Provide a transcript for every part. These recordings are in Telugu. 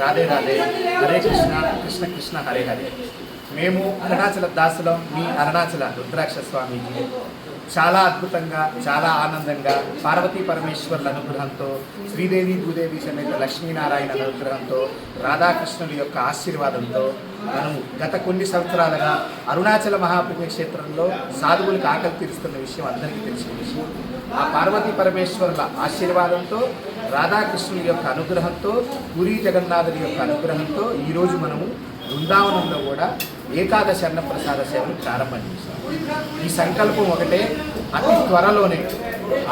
రాధే రాధే హరే కృష్ణ కృష్ణ కృష్ణ హరే హరే. మేము అరుణాచల దాసులం మీ అరుణాచల రుద్రాక్ష స్వామీజీ. చాలా అద్భుతంగా చాలా ఆనందంగా పార్వతీ పరమేశ్వరుల అనుగ్రహంతో శ్రీదేవి భూదేవి సమేత లక్ష్మీనారాయణ అనుగ్రహంతో రాధాకృష్ణుడి యొక్క ఆశీర్వాదంతో మనము గత కొన్ని సంవత్సరాలుగా అరుణాచల మహాపుణ్యక్షేత్రంలో సాధువులకు ఆకలి తీరుస్తున్న విషయం అందరికీ తెలిసిన విషయం. ఆ పార్వతీ పరమేశ్వరుల ఆశీర్వాదంతో రాధాకృష్ణుని యొక్క అనుగ్రహంతో పూరి జగన్నాథుని యొక్క అనుగ్రహంతో ఈరోజు మనము బృందావనంలో కూడా ఏకాదశ అన్నప్రసాద సేవను ప్రారంభం చేశాం. ఈ సంకల్పం ఒకటే అతి త్వరలోనే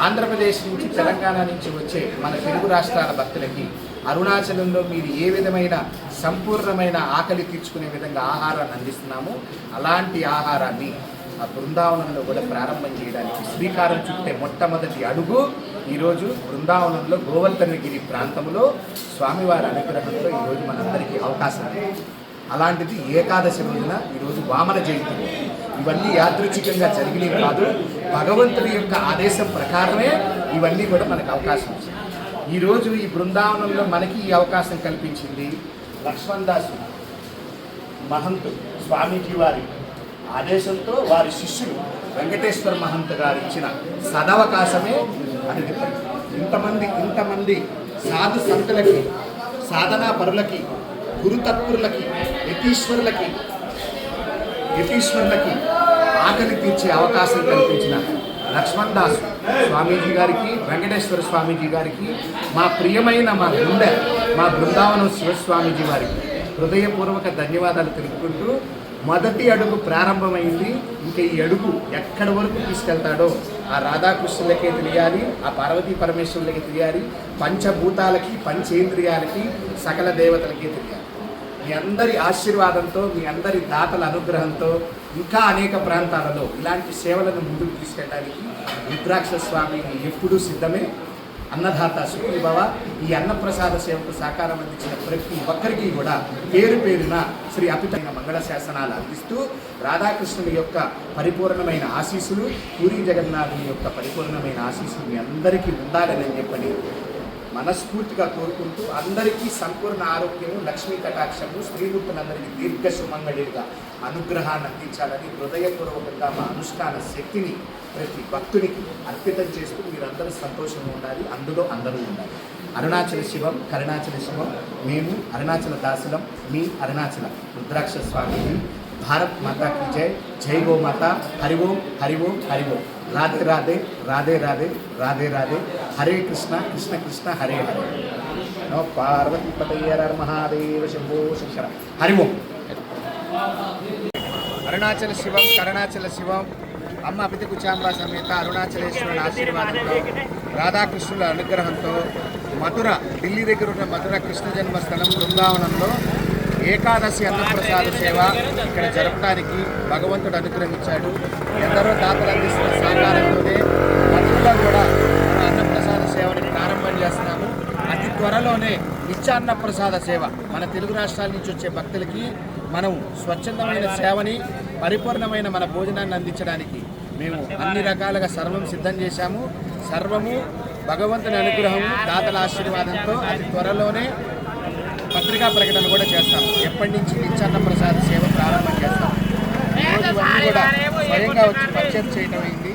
ఆంధ్రప్రదేశ్ నుంచి తెలంగాణ నుంచి వచ్చే మన తెలుగు రాష్ట్రాల భక్తులకి అరుణాచలంలో మీరు ఏ విధమైన సంపూర్ణమైన ఆకలి తీర్చుకునే విధంగా ఆహారాన్ని అందిస్తున్నామో అలాంటి ఆహారాన్ని ఆ బృందావనంలో కూడా ప్రారంభం చేయడానికి శ్రీకారం చుట్టే మొట్టమొదటి అడుగు ఈరోజు బృందావనంలో గోవర్ధనగిరి ప్రాంతంలో స్వామివారి అనుగ్రహంతో ఈరోజు మనందరికీ అవకాశం. అలాంటిది ఏకాదశి రోజున ఈరోజు వామన జయంతి. ఇవన్నీ యాదృచ్ఛికంగా జరిగినవి కాదు భగవంతుడి యొక్క ఆదేశం ప్రకారమే ఇవన్నీ కూడా మనకు అవకాశం. వచ్చింది ఈరోజు ఈ బృందావనంలో మనకి ఈ అవకాశం కల్పించింది లక్ష్మణ్ దాసు మహంతు స్వామీజీ వారి ఆదేశంతో వారి శిష్యులు వెంకటేశ్వర మహంత్ గారు ఇచ్చిన సదవకాశమే అది ఇంతమంది ఇంతమంది సాధు సంతులకి సాధనా పరులకి గురుతత్పురులకి యతీశ్వరులకి యతీశ్వరులకి ఆకలి తీర్చే అవకాశం కల్పించిన లక్ష్మణ్ దాస్ స్వామీజీ గారికి వెంకటేశ్వర స్వామీజీ గారికి మా ప్రియమైన మా గుండె మా బృందావనం శివస్వామీజీ వారికి హృదయపూర్వక ధన్యవాదాలు తెలుపుకుంటూ మొదటి అడుగు ప్రారంభమైంది. ఇంకా ఈ అడుగు ఎక్కడి వరకు తీసుకెళ్తాడో ఆ రాధాకృష్ణులకే తెలియాలి ఆ పార్వతీ పరమేశ్వరులకి తెలియాలి పంచభూతాలకి పంచేంద్రియాలకి సకల దేవతలకి తెలియాలి. మీ అందరి ఆశీర్వాదంతో మీ అందరి దాతల అనుగ్రహంతో ఇంకా అనేక ప్రాంతాలలో ఇలాంటి సేవలను ముందుకు తీసుకెళ్ళడానికి రుద్రాక్ష స్వామి ఎప్పుడూ సిద్ధమే. అన్నదాత సుఖీభవ ఈ అన్నప్రసాద సేవకు సహకారం అందించిన ప్రతి ఒక్కరికి కూడా పేరు పేరున శ్రీ అపితైన మంగళ శాసనాలు అందిస్తూ రాధాకృష్ణుని యొక్క పరిపూర్ణమైన ఆశీస్సులు పూరి జగన్నాథుని యొక్క పరిపూర్ణమైన ఆశీస్సులు మీ అందరికీ ఉండాలని చెప్పని మనస్ఫూర్తిగా కోరుకుంటూ అందరికీ సంపూర్ణ ఆరోగ్యము లక్ష్మీ కటాక్షము స్త్రీమూర్తులందరికీ దీర్ఘ సుమంగళిగా అనుగ్రహాన్ని అందించాలని హృదయపూర్వకంగా మా అనుష్ఠాన శక్తిని ప్రతి భక్తునికి అర్పితం చేస్తూ మీరందరూ సంతోషంగా ఉండాలి. అందులో అందరూ ఉండాలి. అరుణాచల శివం కరుణాచల శివం మేము అరుణాచల దాసులం మీ అరుణాచల రుద్రాక్ష స్వామిని భారత్ మాతాకి జై జై గో మాతా హరి ఓం హరి ఓం హరి ఓం రాధే రాధే రాధే రాధే రాధే రాధే హరే కృష్ణ కృష్ణ కృష్ణ హరే హరే నో పార్వతి పతయ్యర మహాదేవ శంభో శంకర హరి ఓం అరుణాచల శివం కరుణాచల శివం అమ్మ అభితి కుచాంబ సమేత అరుణాచలేశ్వరుల ఆశీర్వాదంతో రాధాకృష్ణుల అనుగ్రహంతో మధుర ఢిల్లీ దగ్గర ఉన్న మధుర కృష్ణ జన్మస్థలం బృందావనంలో ఏకాదశి అన్నప్రసాద సేవ ఇక్కడ జరపడానికి భగవంతుడు అనుగ్రహించాడు. ఎందరో దాతలు అందిస్తున్న సహకారంతోనే మధ్యలో కూడా మన అన్నప్రసాద సేవని ప్రారంభం చేస్తున్నాము. అతి త్వరలోనే నిత్యాన్నప్రసాద సేవ మన తెలుగు రాష్ట్రాల నుంచి వచ్చే భక్తులకి మనం స్వచ్ఛందమైన సేవని పరిపూర్ణమైన మన భోజనాన్ని అందించడానికి మేము అన్ని రకాలుగా సర్వం సిద్ధం చేశాము. సర్వము భగవంతుని అనుగ్రహము దాతల ఆశీర్వాదంతో అతి త్వరలోనే పత్రికా ప్రకటన కూడా చేస్తాం. ఎప్పటి నుంచి నిత్యాన్న ప్రసాద సేవ ప్రారంభం చేస్తాం? కూడా స్వయంగా వచ్చి పరిచయం చేయడం అయింది.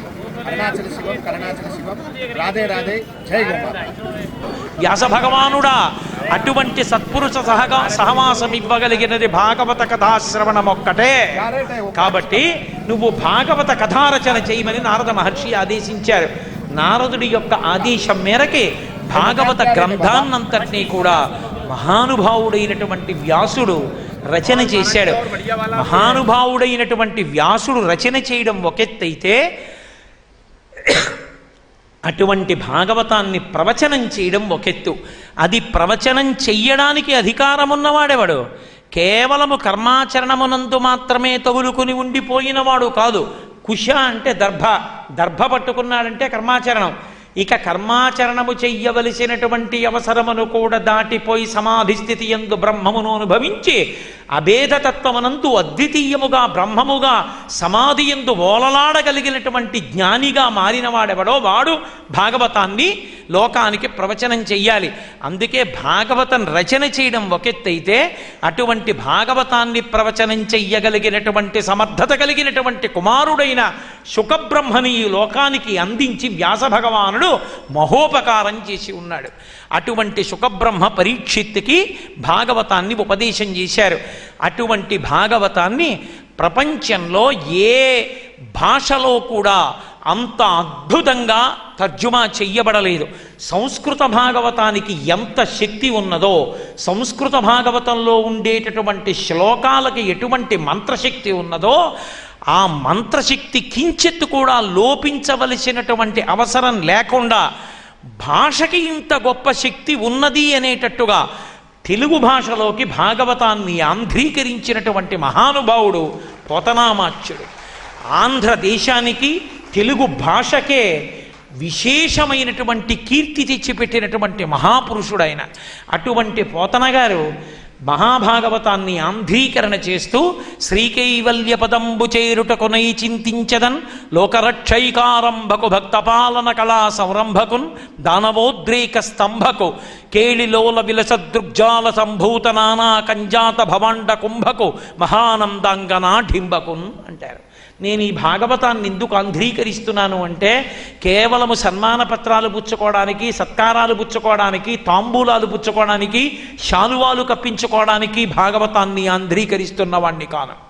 అరుణాచల శివం కరుణాచల శివం. రాధే రాధే జై గోమాత. వ్యాస భగవానుడా అటువంటి సత్పురుష సహగా సహవాసం ఇవ్వగలిగినది భాగవత కథాశ్రవణం ఒక్కటే కాబట్టి నువ్వు భాగవత కథారచన చేయమని నారద మహర్షి ఆదేశించారు. నారదుడి యొక్క ఆదేశం మేరకి భాగవత గ్రంథాన్నంతటినీ కూడా మహానుభావుడైనటువంటి వ్యాసుడు రచన చేశాడు. మహానుభావుడైనటువంటి వ్యాసుడు రచన చేయడం ఒకెత్తైతే అటువంటి భాగవతాన్ని ప్రవచనం చేయడం ఒకెత్తు. అది ప్రవచనం చెయ్యడానికి అధికారం ఉన్నవాడెవడు కేవలము కర్మాచరణమునందు మాత్రమే తగులుకుని ఉండిపోయినవాడు కాదు. కుశ అంటే దర్భ. దర్భ పట్టుకున్నాడంటే కర్మాచరణం. ఇక కర్మాచరణము చెయ్యవలసినటువంటి అవసరమును కూడా దాటిపోయి సమాధి స్థితి ఎందు బ్రహ్మమును అనుభవించి అభేదతత్వమనందు అద్వితీయముగా బ్రహ్మముగా సమాధి ఎందు ఓలలాడగలిగినటువంటి జ్ఞానిగా మారినవాడెవడో వాడు భాగవతాన్ని లోకానికి ప్రవచనం చెయ్యాలి. అందుకే భాగవతం రచన చేయడం ఒకెత్తైతే అటువంటి భాగవతాన్ని ప్రవచనం చెయ్యగలిగినటువంటి సమర్థత కలిగినటువంటి కుమారుడైన శుకబ్రహ్మని ఈ లోకానికి అందించి వ్యాస భగవానుడు మహోపకారం చేసి ఉన్నాడు. అటువంటి సుఖబ్రహ్మ పరీక్షిత్కి భాగవతాన్ని ఉపదేశం చేశారు. అటువంటి భాగవతాన్ని ప్రపంచంలో ఏ భాషలో కూడా అంత అద్భుతంగా తర్జుమా చెయ్యబడలేదు. సంస్కృత భాగవతానికి ఎంత శక్తి ఉన్నదో సంస్కృత భాగవతంలో ఉండేటటువంటి శ్లోకాలకి ఎటువంటి మంత్రశక్తి ఉన్నదో ఆ మంత్రశక్తి కించెత్తు కూడా లోపించవలసినటువంటి అవసరం లేకుండా భాషకి ఇంత గొప్ప శక్తి ఉన్నది అనేటట్టుగా తెలుగు భాషలోకి భాగవతాన్ని ఆంధ్రీకరించినటువంటి మహానుభావుడు పోతనామాచ్యుడు. ఆంధ్రదేశానికి తెలుగు భాషకే విశేషమైనటువంటి కీర్తి తెచ్చిపెట్టినటువంటి మహాపురుషుడైన అటువంటి పోతన గారు మహాభాగవతాన్ని ఆంధ్రీకరణ చేస్తూ శ్రీకైవల్య పదంబు చేరుటకునై చింతించదన్ లోకరక్షైకారంభకు భక్తపాలన కళా సంరంభకున్ దానవోద్రేక స్తంభకు కేళిలోల విలసదృగ్జాల సంభూత నానా కంజాత భవాండ కుంభకు మహానందాంగనాఢింబకున్ అంటారు. నేను ఈ భాగవతాన్ని ఎందుకు అంధ్రీకరిస్తున్నాను అంటే కేవలము సన్మాన పత్రాలు పుచ్చుకోవడానికి సత్కారాలు పుచ్చుకోవడానికి తాంబూలాలు పుచ్చుకోవడానికి శాలువాలు కప్పించుకోవడానికి భాగవతాన్ని అంధ్రీకరిస్తున్న వాణ్ణి కాను.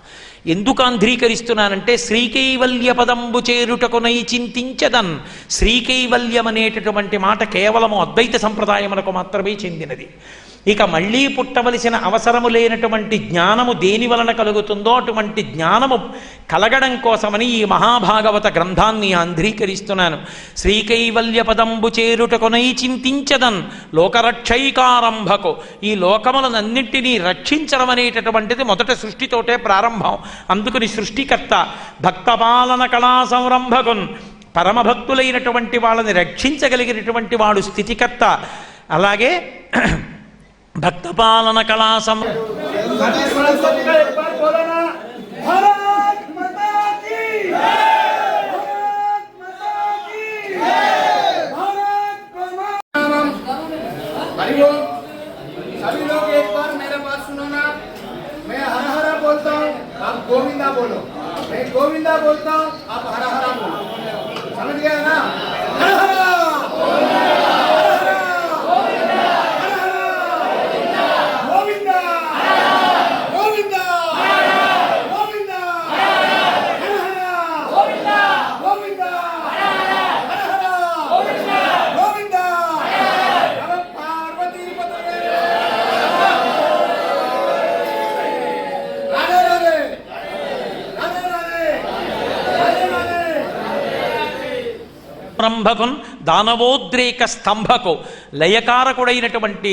ఎందుకు అంధ్రీకరిస్తున్నానంటే శ్రీకైవల్య పదంబు చేరుటకునై చింతించదన్. శ్రీకైవల్యం అనేటటువంటి మాట కేవలము అద్వైత సంప్రదాయములకు మాత్రమే చెందినది. ఇక మళ్ళీ పుట్టవలసిన అవసరము లేనటువంటి జ్ఞానము దేని వలన కలుగుతుందో అటువంటి జ్ఞానము కలగడం కోసమని ఈ మహాభాగవత గ్రంథాన్ని ఆంధ్రీకరిస్తున్నాను. శ్రీకైవల్య పదంబు చేరుటకునై చింతించదన్ లోకరక్షైకారంభకు. ఈ లోకములనన్నింటినీ రక్షించడం అనేటటువంటిది మొదట సృష్టితోటే ప్రారంభం. అందుకని సృష్టికర్త భక్తపాలన కళా సంరంభకున్ పరమభక్తులైనటువంటి వాళ్ళని రక్షించగలిగినటువంటి వాడు స్థితికర్త. అలాగే भक्त पालन कला सम सभी लोग एक बार मेरे बात सुनो ना। मैं हरा हरा बोलता हूँ। आप गोविंदा बोलो मैं गोविंदा बोलता हूँ, आप हरा हरा बोलो। समझ गया ना? స్తంభకున్ దానవోద్రేక స్తంభకు లయకారకుడైనటువంటి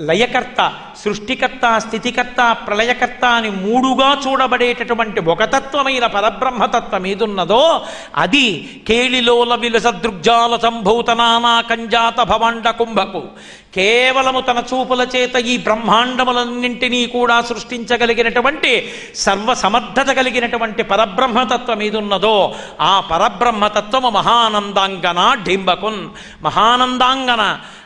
లయకర్త సృష్టికర్త స్థితికర్త ప్రళయకర్త అని మూడుగా చూడబడేటటువంటి ఒక తత్వమైన పరబ్రహ్మతత్వం ఏదున్నదో అది కేళిలోల విలసదృగ్జాల సంభూత నానా కంజాత భవాండ కుంభకు. కేవలము తన చూపుల చేత ఈ బ్రహ్మాండములన్నింటినీ కూడా సృష్టించగలిగినటువంటి సర్వ సమర్థత కలిగినటువంటి పరబ్రహ్మతత్వం ఏదున్నదో ఆ పరబ్రహ్మతత్వము మహానందాంగన డింబకున్ మహానందాంగన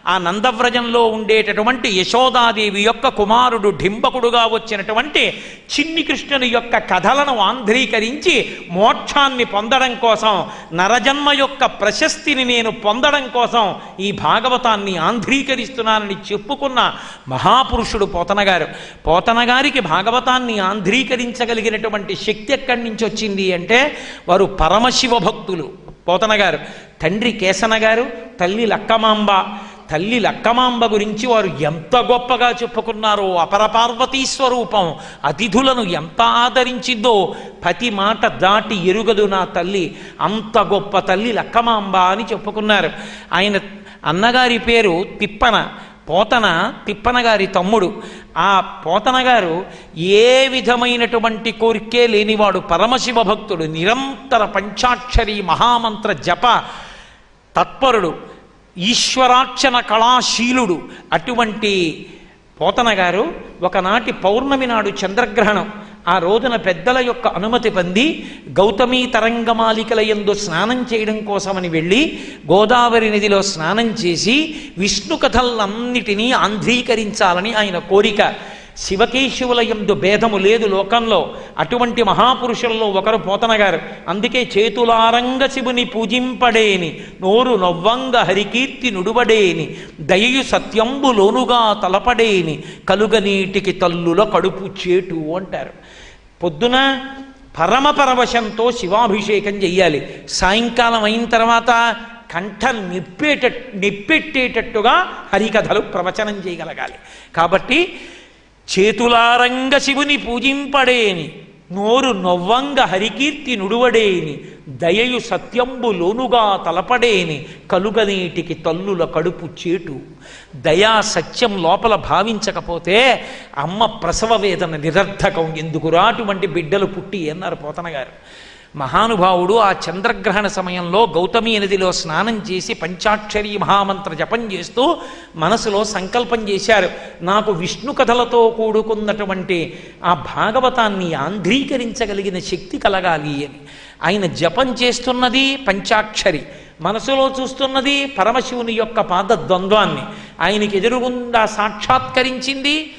ఆ నందవ్రజంలో ఉండేటటువంటి యశోదాదేవి యొక్క కుమారుడు ఢింబకుడుగా వచ్చినటువంటి చిన్ని కృష్ణుని యొక్క కథలను ఆంధ్రీకరించి మోక్షాన్ని పొందడం కోసం నరజన్మ యొక్క ప్రశస్తిని నేను పొందడం కోసం ఈ భాగవతాన్ని ఆంధ్రీకరిస్తున్నానని చెప్పుకున్న మహాపురుషుడు పోతనగారు. పోతనగారికి భాగవతాన్ని ఆంధ్రీకరించగలిగినటువంటి శక్తి ఎక్కడి నుంచి వచ్చింది అంటే వారు పరమశివ భక్తులు పోతనగారు తండ్రి కేసన గారు తల్లి లక్కమాంబ తల్లి లక్కమాంబ గురించి వారు ఎంత గొప్పగా చెప్పుకున్నారో అపర పార్వతీ స్వరూపం అతిథులను ఎంత ఆదరించిందో ప్రతి మాట దాటి ఎరుగదు నా తల్లి. అంత గొప్ప తల్లి లక్కమాంబ అని చెప్పుకున్నారు. ఆయన అన్నగారి పేరు తిప్పన పోతన తిప్పన గారి తమ్ముడు. ఆ పోతన గారు ఏ విధమైనటువంటి కోరికే లేనివాడు పరమశివ భక్తుడు నిరంతర పంచాక్షరి మహామంత్ర జప తత్పరుడు. ఈశ్వరార్చన కళాశీలుడు. అటువంటి పోతన గారు ఒకనాటి పౌర్ణమి నాడు చంద్రగ్రహణం. ఆ రోజున పెద్దల యొక్క అనుమతి పొంది గౌతమీ తరంగమాలికల యందు స్నానం చేయడం కోసమని వెళ్ళి గోదావరి నదిలో స్నానం చేసి విష్ణు కథలన్నిటినీ ఆంధ్రీకరించాలని ఆయన కోరిక. శివకేశవుల ఎందు భేదము లేదు లోకంలో. అటువంటి మహాపురుషుల్లో ఒకరు పోతనగారు. అందుకే చేతులారంగ శివుని పూజింపడేని నోరు నవ్వంగ హరికీర్తి నుడువడేని దయయు సత్యంబులోనుగా తలపడేని కలుగనీటికి తల్లుల కడుపు చేటు అంటారు. పొద్దున పరమపరవశంతో శివాభిషేకం చెయ్యాలి. సాయంకాలం అయిన తర్వాత కంఠ నిప్పేట నిప్పెట్టేటట్టుగా హరికథలు ప్రవచనం చేయగలగాలి. కాబట్టి చేతులారంగ శివుని పూజింపడేని నోరు నొవ్వంగ హరికీర్తి నుడువడేని దయయు సత్యంబు లోనుగా తలపడేని కలుగనీటికి తల్లుల కడుపు చేటు. దయా సత్యం లోపల భావించకపోతే అమ్మ ప్రసవ వేదన నిరర్ధకం. ఎందుకురా అటువంటి బిడ్డలు పుట్టి అన్నారు పోతన గారు మహానుభావుడు ఆ చంద్రగ్రహణ సమయంలో గౌతమి నదిలో స్నానం చేసి పంచాక్షరి మహామంత్ర జపం చేస్తూ మనసులో సంకల్పం చేశారు. నాకు విష్ణు కథలతో కూడుకున్నటువంటి ఆ భాగవతాన్ని ఆంధ్రీకరించగలిగిన శక్తి కలగాలి అని. ఆయన జపం చేస్తున్నది పంచాక్షరి మనసులో చూస్తున్నది పరమశివుని యొక్క పాద ద్వంద్వాన్ని ఆయనకి ఎదురుగుండా సాక్షాత్కరించింది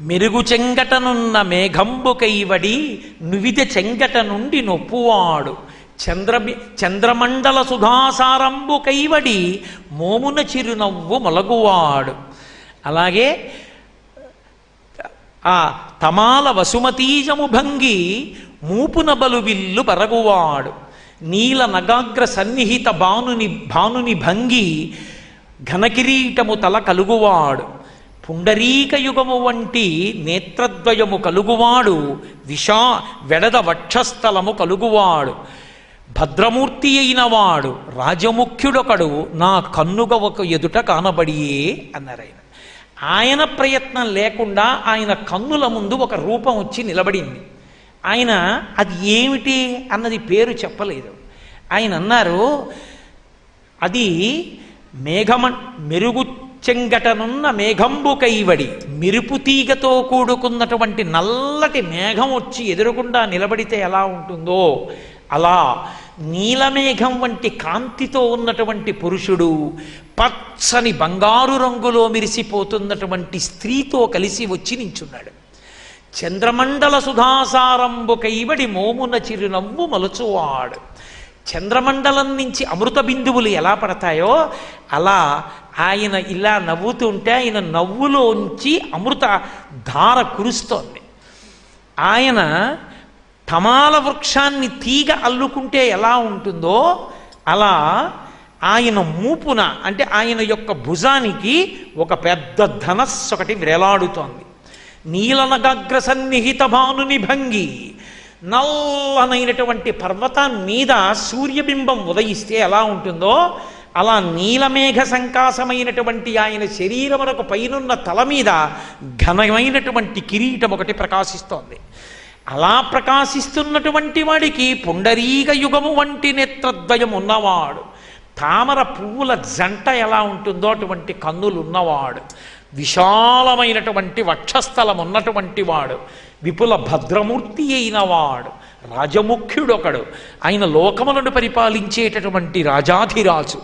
మెరుగు చెంగటనున్న మేఘంబు కైవడి నువిద చెంగట నుండి నొప్పువాడు. చంద్ర చంద్రమండల సుధాసారంబు కైవడి మోమున చిరునవ్వు మొలగువాడు. అలాగే ఆ తమాల వసుమతీజము భంగి మూపున బలు విల్లు నీల నగాగ్ర సన్నిహిత భానుని భానుని భంగి ఘనకిరీటము తల కలుగువాడు. పుండరీక యుగము వంటి నేత్రద్వయము కలుగువాడు విషా వెడద వక్షస్థలము కలుగువాడు. భద్రమూర్తి అయిన వాడు రాజముఖ్యుడొకడు నా కన్నుగ ఒక ఎదుట కానబడియే అన్నారు ఆయన ఆయన ప్రయత్నం లేకుండా ఆయన కన్నుల ముందు ఒక రూపం వచ్చి నిలబడింది. ఆయన అది ఏమిటి? అన్నది పేరు చెప్పలేదు. ఆయన అన్నారు అది మేఘమ మెరుగు చెంగటనున్న మేఘంబు కైవడి మెరుపు తీగతో కూడుకున్నటువంటి నల్లటి మేఘం వచ్చి ఎదురకుండా నిలబడితే ఎలా ఉంటుందో? అలా నీలమేఘం వంటి కాంతితో ఉన్నటువంటి పురుషుడు పచ్చని బంగారు రంగులో మెరిసిపోతున్నటువంటి స్త్రీతో కలిసి వచ్చి నించున్నాడు. చంద్రమండల సుధాసారంబు కైవడి మోమున చిరునవ్వు మలుచువాడు. చంద్రమండలం నుంచి అమృత బిందువులు ఎలా పడతాయో అలా ఆయన ఇలా నవ్వుతుంటే ఆయన నవ్వులోంచి అమృత ధార కురుస్తోంది. ఆయన తమాల వృక్షాన్ని తీగ అల్లుకుంటే ఎలా ఉంటుందో అలా ఆయన మూపున అంటే ఆయన యొక్క భుజానికి ఒక పెద్ద ధనస్సు ఒకటి వేలాడుతోంది నీలనగాగ్ర సన్నిహిత భానుని భంగి నల్లనైనటువంటి పర్వతం మీద సూర్యబింబం ఉదయిస్తే ఎలా ఉంటుందో అలా నీలమేఘ సంకాసమైనటువంటి ఆయన శరీరమునకు పైనున్న తల మీద ఘనమైనటువంటి కిరీటం ఒకటి ప్రకాశిస్తోంది. అలా ప్రకాశిస్తున్నటువంటి వాడికి పుండరీక యుగము వంటి నేత్రద్వయం ఉన్నవాడు. తామర పువ్వుల జంట ఎలా ఉంటుందో అటువంటి కన్నులు ఉన్నవాడు విశాలమైనటువంటి వక్షస్థలం ఉన్నటువంటి వాడు. విపుల భద్రమూర్తి అయిన వాడు. రాజముఖ్యుడొకడు. ఆయన లోకములను పరిపాలించేటటువంటి రాజాధిరాజు.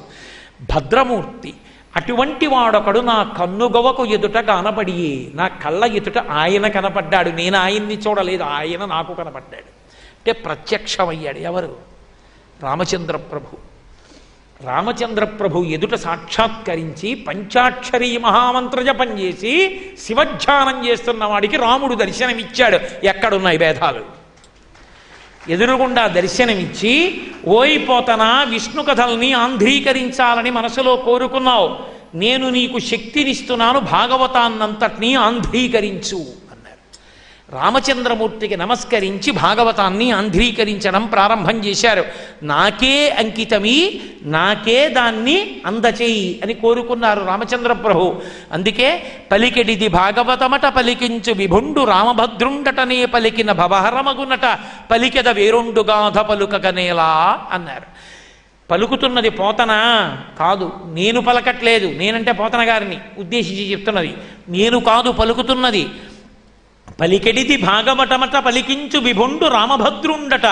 భద్రమూర్తి. అటువంటి వాడొకడు నా కన్నుగవకు ఎదుట కనబడి నా కళ్ళ ఎదుట ఆయన కనపడ్డాడు. నేను ఆయన్ని చూడలేదు. ఆయన నాకు కనపడ్డాడు. అంటే ప్రత్యక్షమయ్యాడు ఎవరు? రామచంద్ర ప్రభు రామచంద్ర ప్రభు ఎదుట సాక్షాత్కరించి పంచాక్షరి మహామంత్ర జపం చేసి శివధ్యానం చేస్తున్న వాడికి రాముడు దర్శనమిచ్చాడు. ఎక్కడున్నాయి భేదాలు? ఎదురుగుండా దర్శనమిచ్చి ఓయిపోతనా విష్ణు కథల్ని ఆంధ్రీకరించాలని మనసులో కోరుకున్నావు. నేను నీకు శక్తినిస్తున్నాను భాగవతాన్నంతటినీ ఆంధ్రీకరించు. రామచంద్రమూర్తికి నమస్కరించి భాగవతాన్ని ఆంధ్రీకరించడం ప్రారంభం చేశారు. నాకే అంకితమీ నాకే దాన్ని అందచేయి అని కోరుకున్నారు రామచంద్ర ప్రభు అందుకే పలికెడిది భాగవతమట పలికించు విభుండు రామభద్రుండటనే పలికిన భవహరమగునట పలికెద వేరుండు గాథ పలుకగనేలా అన్నారు. పలుకుతున్నది పోతనా? కాదు నేను పలకట్లేదు. నేనంటే పోతన గారిని ఉద్దేశించి చెప్తున్నది. నేను కాదు పలుకుతున్నది. పలికెడిది భాగమటమట పలికించు విభుండు రామభద్రుండట.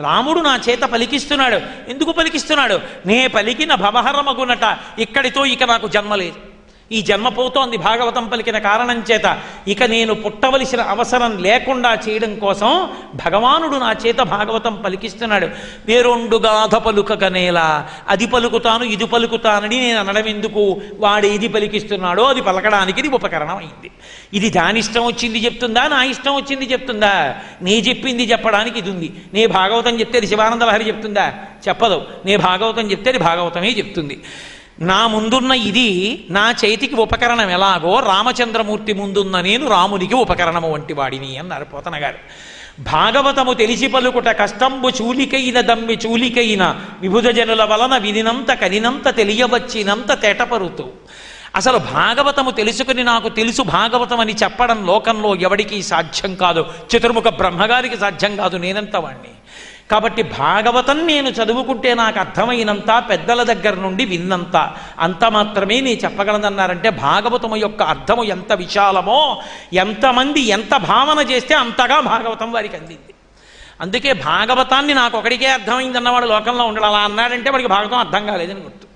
రాముడు నా చేత పలికిస్తున్నాడు. ఎందుకు పలికిస్తున్నాడు? నే పలికిన భవహరమగునట. ఇక్కడితో ఇక నాకు జన్మ లేదు ఈ జన్మ పోతోంది భాగవతం పలికిన కారణం చేత. ఇక నేను పుట్టవలసిన అవసరం లేకుండా చేయడం కోసం భగవానుడు నా చేత భాగవతం పలికిస్తున్నాడు. వేరొండు గాథ పలుకగనేలా అది పలుకుతాను ఇది పలుకుతానని నేను అనడం ఎందుకు? వాడు ఏది పలికిస్తున్నాడో అది పలకడానికి ఇది ఉపకరణం అయింది ఇది దాని ఇష్టం వచ్చింది చెప్తుందా? నా ఇష్టం వచ్చింది చెప్తుందా? నీ చెప్పింది చెప్పడానికి ఇది ఉంది. నే భాగవతం చెప్తే అది శివానంద లహరి చెప్తుందా? చెప్పదు. నే భాగవతం చెప్తే అది భాగవతమే చెప్తుంది. నా ముందున్న ఇది నా చేతికి ఉపకరణం ఎలాగో రామచంద్రమూర్తి ముందున్న నేను రామునికి ఉపకరణము వంటి వాడిని అన్నారు పోతన గారు. భాగవతము తెలిసి పలుకుట కష్టంబు చూలికైన దమ్మి చూలికైన విభుజ జనుల వలన వినినంత కనినంత తెలియవచ్చినంత తేటపరుతూ. అసలు భాగవతము తెలుసుకుని నాకు తెలుసు భాగవతం అని చెప్పడం లోకంలో ఎవడికి సాధ్యం కాదు. చతుర్ముఖ బ్రహ్మగారికి సాధ్యం కాదు నేనంత వాణ్ణి. కాబట్టి భాగవతం నేను చదువుకుంటే నాకు అర్థమైనంత పెద్దల దగ్గర నుండి విన్నంత. అంత మాత్రమే నేను చెప్పగలదన్నారంటే భాగవతము యొక్క అర్థము ఎంత విశాలమో ఎంతమంది ఎంత భావన చేస్తే అంతగా భాగవతం వారికి అందింది. అందుకే భాగవతాన్ని నాకు ఒకడికే అర్థమైందన్నవాడు లోకంలో ఉండడు. అలా అన్నాడంటే వాడికి భాగవతం అర్థం కాలేదని గుర్తు.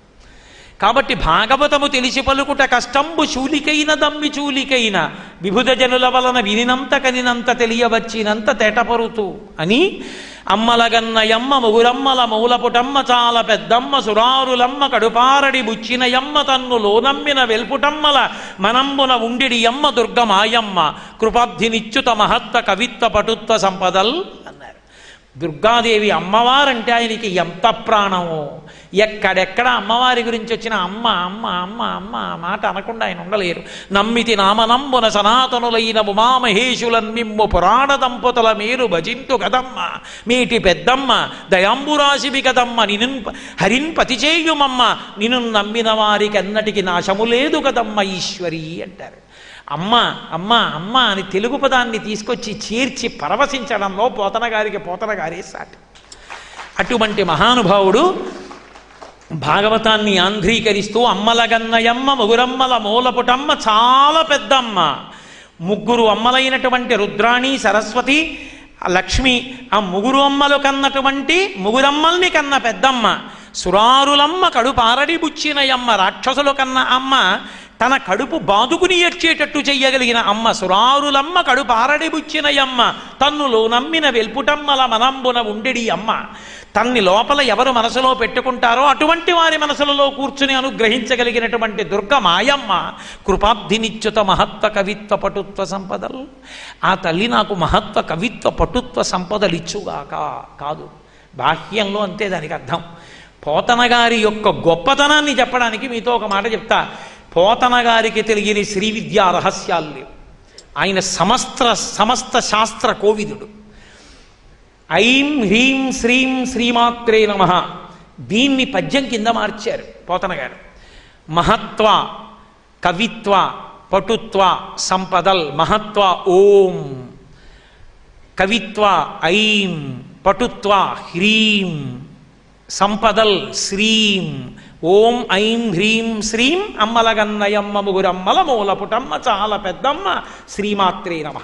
కాబట్టి భాగవతము తెలిసి పలుకుట కష్టంబు చూలికైన దమ్మి చూలికైన విభుధ జనుల వలన వినినంత కనినంత తెలియవచ్చినంత తేటపరుతూ అని అమ్మలగన్నయమ్మ ముగురమ్మల మూలపుటమ్మ చాల పెద్దమ్మ సురారులమ్మ కడుపారడి బుచ్చినయమ్మ తన్ను లోనమ్మిన వెల్పుటమ్మల మనంబున ఉండిడి యమ్మ దుర్గమాయమ్మ కృపాబ్ధినిచ్యుత మహత్వ కవిత్వ పటుత్వ సంపదల్ అన్నారు దుర్గాదేవి అమ్మవారంటే ఆయనకి ఎంత ప్రాణమో. ఎక్కడెక్కడ అమ్మవారి గురించి వచ్చిన అమ్మ అమ్మ అమ్మ అమ్మ ఆ మాట అనకుండా ఆయన ఉండలేరు. నమ్మితి నామనంబున సనాతనులైన ఉమామహేషులన్ మిమ్ము పురాణ దంపతుల మీరు భజింతు కదమ్మ. మీటి పెద్దమ్మ దయాంబురాశివి కదమ్మ నిను హరిన్ పతిచేయుమమ్మ నిన్ను నమ్మిన వారికి అన్నటికి నాశము లేదు కదమ్మ ఈశ్వరి అంటారు. అమ్మ అమ్మ అమ్మ అని తెలుగు పదాన్ని తీసుకొచ్చి చేర్చి పరవశించడంలో పోతన గారికి పోతన గారే సాటి. అటువంటి మహానుభావుడు భాగవతాన్ని ఆంధ్రీకరిస్తూ అమ్మలగన్నయమ్మ ముగురమ్మల మూలపుటమ్మ చాలా పెద్దమ్మ. ముగ్గురు అమ్మలైనటువంటి రుద్రాణి సరస్వతి లక్ష్మి ఆ ముగురు అమ్మలు కన్నటువంటి ముగురమ్మల్ని కన్న పెద్దమ్మ. సురారులమ్మ కడుపారడి బుచ్చినయమ్మ రాక్షసులు కన్న అమ్మ తన కడుపు బాదుకుని ఏడ్చేటట్టు చెయ్యగలిగిన అమ్మ సురారులమ్మ కడుపారడి బుచ్చినయమ్మ. తన్నులో నమ్మిన వెల్పుటమ్మల మనంబున ఉండెడి అమ్మ. తన్ని లోపల ఎవరు మనసులో పెట్టుకుంటారో అటువంటి వారి మనసులలో కూర్చుని అనుగ్రహించగలిగినటువంటి దుర్గ మాయమ్మ కృపాబ్ధినిచ్యుత మహత్వ కవిత్వ పటుత్వ సంపదలు. ఆ తల్లి నాకు మహత్వ కవిత్వ పటుత్వ సంపదలు ఇచ్చుగాక కాదు బాహ్యంలో అంతే దానికి అర్థం. పోతన గారి యొక్క గొప్పతనాన్ని చెప్పడానికి మీతో ఒక మాట చెప్తా. పోతన గారికి తెలియని శ్రీ విద్యా రహస్యాలు లేవు. ఆయన సమస్త సమస్త శాస్త్ర కోవిదుడు. ఐం హ్రీం శ్రీం శ్రీమాత్రే నమ. దీన్ని పద్యం కింద మార్చారు పోతన గారు. మహత్వ కవిత్వ పటుత్వ సంపదల్ మహత్వ ఓం. కవిత్వ ఐం. పటుత్వ హ్రీం. సంపదల్ శ్రీం. ఓం ఐం హ్రీం శ్రీం అమ్మలగన్నయమ్మ ముగురమ్మల మూలపుటమ్మ చాలా పెద్దమ్మ శ్రీమాత్రే నమ.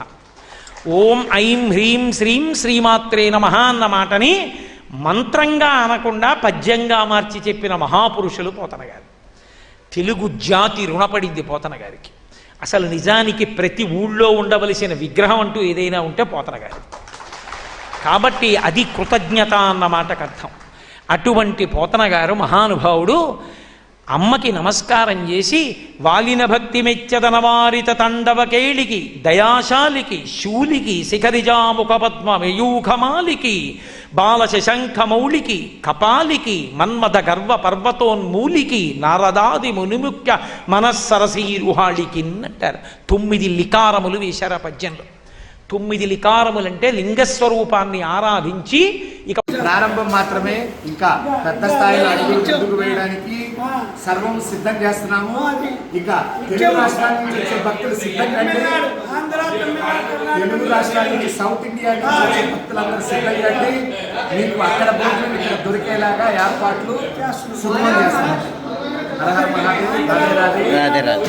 ఓం ఐం హ్రీం శ్రీం శ్రీమాత్రే నమ అన్న మాటని మంత్రంగా అనకుండా పద్యంగా మార్చి చెప్పిన మహాపురుషులు పోతన గారు తెలుగు జాతి రుణపడింది పోతన గారికి అసలు నిజానికి ప్రతి ఊళ్ళో ఉండవలసిన విగ్రహం అంటూ ఏదైనా ఉంటే పోతన గారి కాబట్టి అది కృతజ్ఞత అన్న మాటకు అర్థం అటువంటి పోతనగారు మహానుభావుడు అమ్మకి నమస్కారం చేసి వాలిన భక్తి మెచ్చదన వారిత దయాశాలికి శూలికి శిఖరిజాముఖ పద్మ మయూఖమాలికి బాలశశంఖమౌళికి కపాలికి మన్మథ గర్వ పర్వతోన్మూలికి నారదాది మునిముఖ్య మనస్సరసీరుహాళికి అంటారు తొమ్మిది లికారములు వేశారు ఆ పద్యంలో. తొమ్మిది లికారములంటే లింగస్వరూపాన్ని ఆరాధించి ఇక ప్రారంభం మాత్రమే. ఇంకా పెద్ద స్థాయిలో అడుగులు ముందుకు వేయడానికి సర్వం సిద్ధం చేస్తున్నాము. ఇక తెలుగు రాష్ట్రాల నుంచి వచ్చే భక్తులు సిద్ధంగా తెలుగు రాష్ట్రానికి సౌత్ ఇండియా నుంచి వచ్చే భక్తులందరూ సిద్ధంగా మీకు అక్కడ భోజనం ఇక్కడ దొరికేలాగా ఏర్పాట్లు మహాదేవ్ రాధే రాధే. రాధే రాధే.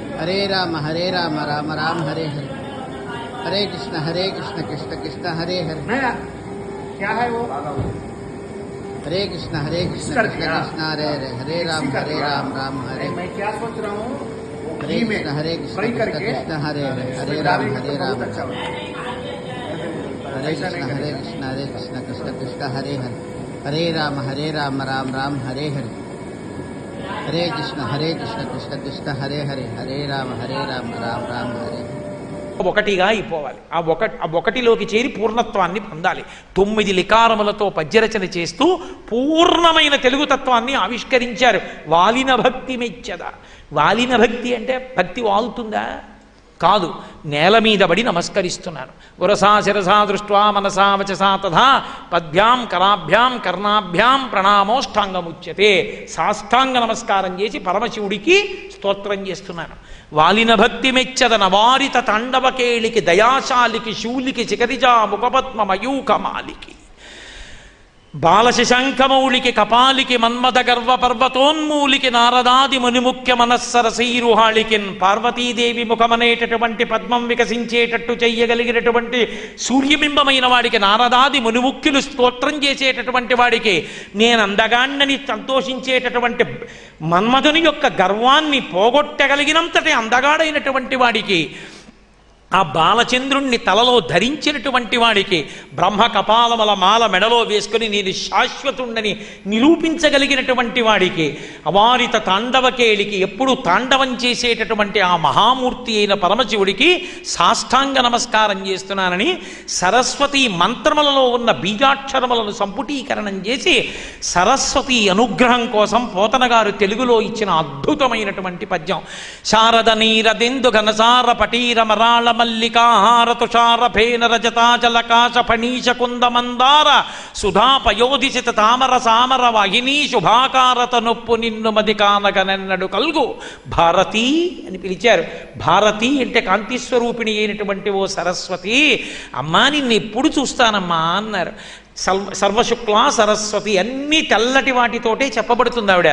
हरे राम हरे राम राम राम हरे हरे। हरे कृष्ण हरे कृष्ण कृष्ण कृष्ण हरे हरे। क्या है वो? हरे कृष्ण हरे कृष्ण कृष्ण कृष्ण हरे हरे। हरे राम हरे राम राम हरे। मैं क्या सोच रहा हूँ? हरे कृष्ण हरे कृष्ण कृष्ण कृष्ण हरे हरे। हरे राम हरे तो राम अच्छा हरे कृष्ण हरे कृष्ण हरे कृष्ण कृष्ण कृष्ण हरे हरे। हरे राम हरे राम राम राम हरे हरे। హరే కృష్ణ హరే కృష్ణ కృష్ణ కృష్ణ హరే హరే హరే రామ హరే రామ రామ రామ హరే ఒకటిగా అయిపోవాలి. ఆ ఒక ఆ ఒకటిలోకి చేరి పూర్ణత్వాన్ని పొందాలి. తొమ్మిది లికారములతో పద్యరచన చేస్తూ పూర్ణమైన తెలుగు తత్వాన్ని ఆవిష్కరించారు. వాలిన భక్తి మెచ్చద? వాలిన భక్తి అంటే భక్తి వాలుతుందా కాదు నేల మీద పడి నమస్కరిస్తున్నాను. ఉరసా శిరసా దృష్ట్వా మనసా వచసా తథా పద్భ్యాం కరాభ్యాం కర్ణాభ్యాం ప్రణామోష్టాంగముచ్యతే. సాష్టాంగ నమస్కారం చేసి పరమశివుడికి స్తోత్రం చేస్తున్నాను. వాలిన భక్తి మెచ్చద నవారిత తాండవకేళికి దయాశాలికి శూలికి చికరిజా ముఖపద్మ మయూకమాలికి బాలశశాంఖమౌళికి కపాలికి మన్మథ గర్వ పర్వతోన్మూలికి నారదాది మునిముఖ్య మనస్సరసైరుహాళికిన్ పార్వతీదేవి ముఖమనేటటువంటి పద్మం వికసించేటట్టు చెయ్యగలిగినటువంటి సూర్యబింబమైన వాడికి నారదాది మునిముఖ్యులు స్తోత్రం చేసేటటువంటి వాడికి నేను అందగాండని సంతోషించేటటువంటి మన్మధుని యొక్క గర్వాన్ని పోగొట్టగలిగినంతటి అందగాడైనటువంటి వాడికి ఆ బాలచంద్రుణ్ణి తలలో ధరించినటువంటి వాడికి బ్రహ్మ కపాలమల మాల మెడలో వేసుకుని నేను శాశ్వతుండని నిరూపించగలిగినటువంటి వాడికి అవారిత తాండవకేళికి ఎప్పుడు తాండవం చేసేటటువంటి ఆ మహామూర్తి అయిన పరమశివుడికి సాష్టాంగ నమస్కారం చేస్తున్నానని సరస్వతి మంత్రములలో ఉన్న బీజాక్షరములను సంపుటీకరణం చేసి సరస్వతి అనుగ్రహం కోసం పోతనగారు తెలుగులో ఇచ్చిన అద్భుతమైనటువంటి పద్యం. శారద నీరదిందు ఘనసార పటీర మరాళ మల్లికాహారతుషారఫేన రజతాచలకాశ ఫణీశ కుందమందార తామర సామర వాహిని శుభాకారత నొప్పు నిన్ను మది కానగనెన్నడు కల్గు. భారతి అని పిలిచారు. భారతి అంటే కాంతిస్వరూపిణి అయినటువంటి ఓ సరస్వతి. అమ్మా నిన్ను ఎప్పుడు చూస్తానమ్మా అన్నారు. సర్వ సర్వశుక్లా సరస్వతి అన్ని తెల్లటి వాటితోటే చెప్పబడుతుంది ఆవిడ.